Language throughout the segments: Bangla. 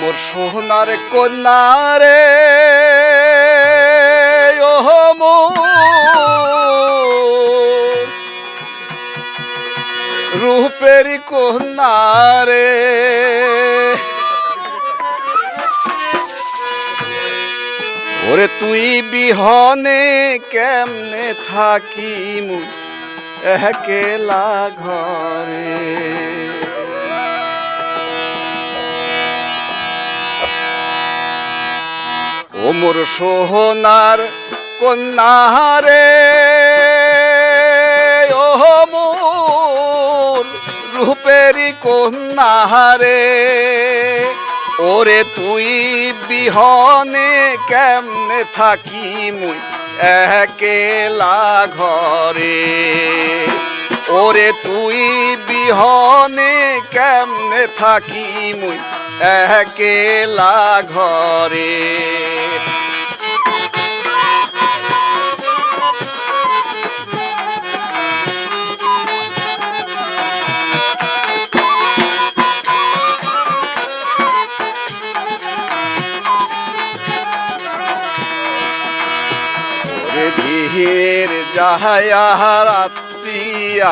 মোর সোনার কন্যা রে ও মোর। রূপের কন্যা রে ওরে তুই বিহনে কেমনে থাকি মুই একেলা ঘরে। মোর সোহনার কন্যারে ও মোর রূপেরি কন্যারে ওরে তুই বিহনে কেমনে থাকি মুই একেলা ঘরে? ওরে তুই বিহনে কেমনে থাকি মুই একেলা ঘরে? ওরে ধীর যাহায়া রাত্রি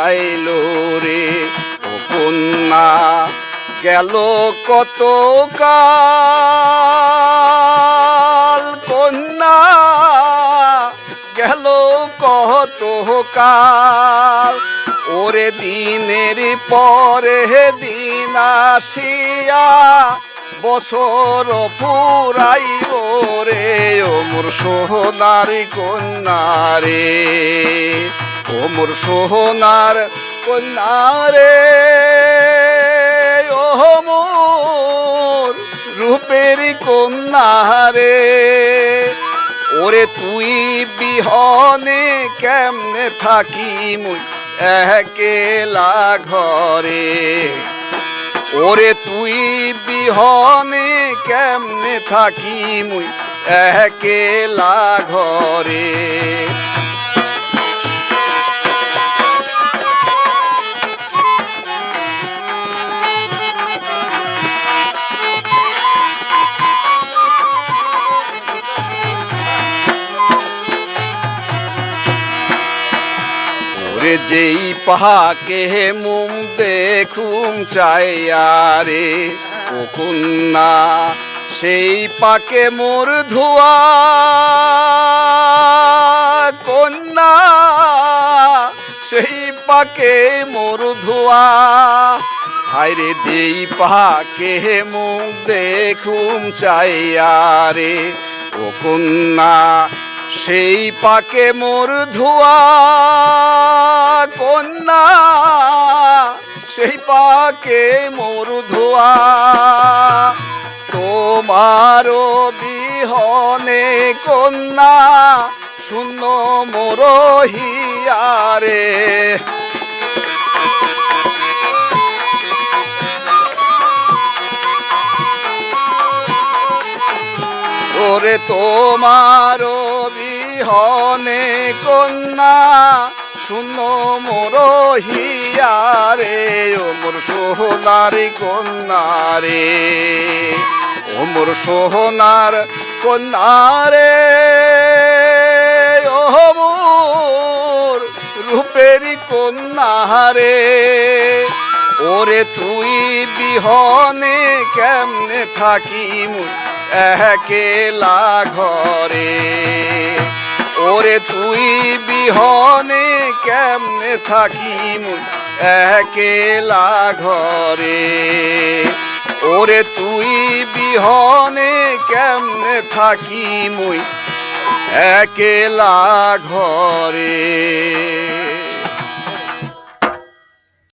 আইলো রে কন্যা গেল কত কাল কন্যা গেল কত কাল ওরে দিনের পরে দিন আসিয়া বছর ফুরাইব রে ও মোর সোহনার কন্যা রে ও মোর সোহনার কন্যা রে ও মোর রূপের কন্যা রে ওরে তুই বিহনে কেমনে থাকি মুই একেলা ঘরে? ওরে তুই বিহনে কেমনে থাকি মুই? একেলা ঘরে। যেই পাহাকে মুম দেখুম চাইয়া রে ও কন্যা সেই পাকে মোর ধোয়া। কন্যা সেই পাকে মোর ধোয়া। হায়রে দেই পাকে মুখ দেখুম চাইয়া রে ও কন্যা সেই পাকে মোর ধোয়া, কন্যা। সেই পাকে মোর ধোয়া। তোমারও বিহনে কন্যা, শূন্য মোর হিয়ারে। ওরে তোমার বিহনে কন্যা শূন্য মোর হিয়ারে, ও মোর সোহনার কন্যা রে ও মোর সোহনার কন্যা রে ও মোর রূপেরি কন্যা রে ওরে তুই বিহনে কেমনে থাকি মুই একেলা ঘরে? ওরে তুই বিহনে কেমনে থাকি একেলা ঘরে। ওরে তুই বিহনে কেমনে থাকি মুই একেলা ঘরে।